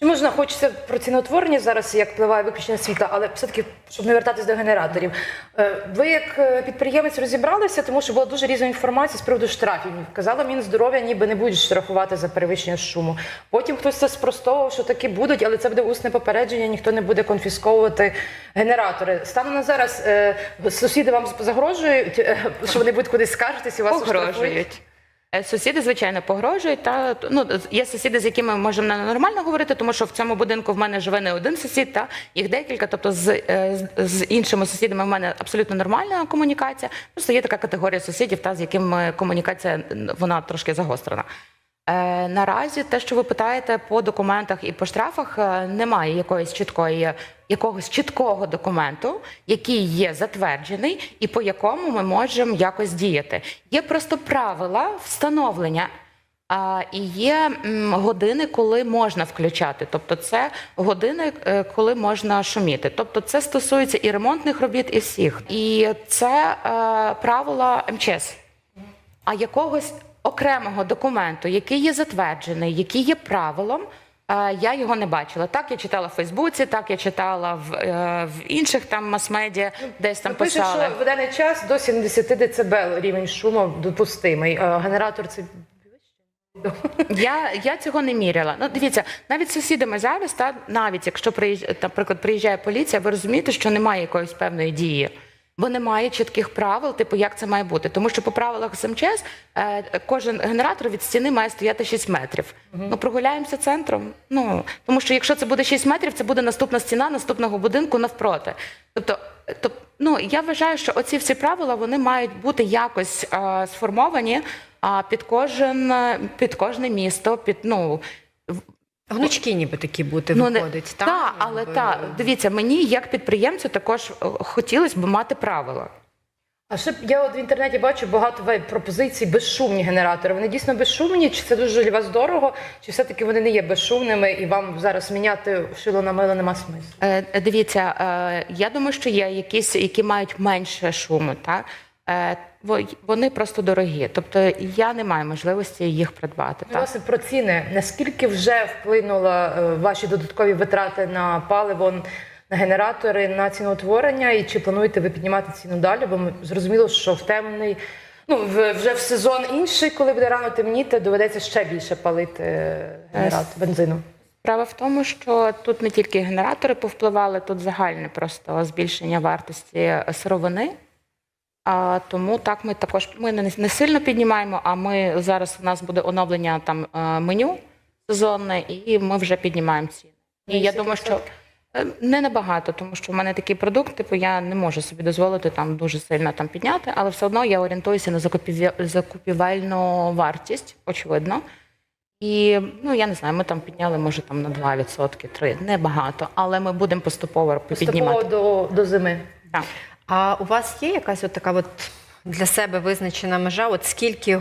Чи можна хочеться про ціноутворення зараз, як впливає виключення світла, але все-таки, щоб не вертатись до генераторів. Е, Ви як е, підприємець розібралися, тому що була дуже різна інформація з приводу штрафів. Казала Мінздоров'я, ніби не будуть штрафувати за перевищення шуму. Потім хтось це спростовував, що таки будуть, але це буде усне попередження, ніхто не буде конфісковувати генератори. Станом на зараз е, сусіди вам загрожують, що вони будуть кудись скаржитись і вас? Погрожують. Е, Сусіди, звичайно, погрожують. Та ну є сусіди, з якими ми можемо нормально говорити, тому що в цьому будинку в мене живе не один сусід, та їх декілька. Тобто е, з, з іншими сусідами в мене абсолютно нормальна комунікація. Просто є така категорія сусідів, та з якими комунікація вона трошки загострена. Е, наразі те, що ви питаєте по документах і по штрафах, е, немає якоїсь чіткої, якогось чіткого документу, який є затверджений, і по якому ми можемо якось діяти. Є просто правила встановлення. А, і є години, коли можна включати. Тобто, це години, е, коли можна шуміти. Тобто, це стосується і ремонтних робіт, і всіх. І це е, правила МЧС а якогось окремого документу, який є затверджений, який є правилом. е, Я його не бачила. Так я читала в Фейсбуці, так я читала в, е, в інших там мас-медіа, десь там Пише, писали. що в даний час до 70 дБ рівень шуму допустимий. А генератор це Я, я цього не міряла. Ну дивіться, навіть сусідами зараз, та навіть якщо приїжджає, наприклад, приїжджає поліція, ви розумієте, що немає якоїсь певної дії. Бо немає чітких правил, типу, як це має бути. Тому що по правилах з МЧС е, кожен генератор від стіни має стояти 6 метрів. Ну прогуляємося центром. Ну тому що якщо це буде 6 метрів, це буде наступна стіна наступного будинку навпроти. Тобто, тоб, ну я вважаю, що оці всі правила вони мають бути якось е, сформовані а, під кожен під кожне місто, під ну Гнучки ніби такі бути Ну, не- виходить, та, так? але Якби- та дивіться, мені як підприємцю також е, хотілося б мати правила. А ще б я от в інтернеті бачу багато пропозицій безшумні генератори. Вони дійсно безшумні? Чи це дуже для вас дорого? Чи все-таки вони не є безшумними і вам зараз міняти шило на мило нема смислу? Е, е, дивіться, е, я думаю, що є якісь, які мають менше шуму, так? Е, во- вони просто дорогі. Тобто я не маю можливості їх придбати. Ну? Власне, про ціни. Наскільки вже вплинула е, ваші додаткові витрати на паливо, на генератори, на ціноутворення? І чи плануєте ви піднімати ціну далі? Бо ми зрозуміло, що в темний, ну вже в сезон інший, коли буде рано темніти, доведеться ще більше палити е, генератор бензину. Справа в тому, що тут не тільки генератори повпливали, тут загальне просто збільшення вартості сировини. А, тому так ми також ми не, не сильно піднімаємо, а ми зараз у нас буде оновлення там е, меню сезонне, і ми вже піднімаємо ціни. І я думаю, що е, не набагато, тому що в мене такий продукт, типу я не можу собі дозволити там дуже сильно там підняти, але все одно я орієнтуюся на закупівельну вартість, очевидно. І ну я не знаю, ми там підняли, може там на 2%, 3%, небагато, але ми будемо поступово Поступово піднімати. до, до зими. Так. А у вас є якась от така от для себе визначена межа? От скільки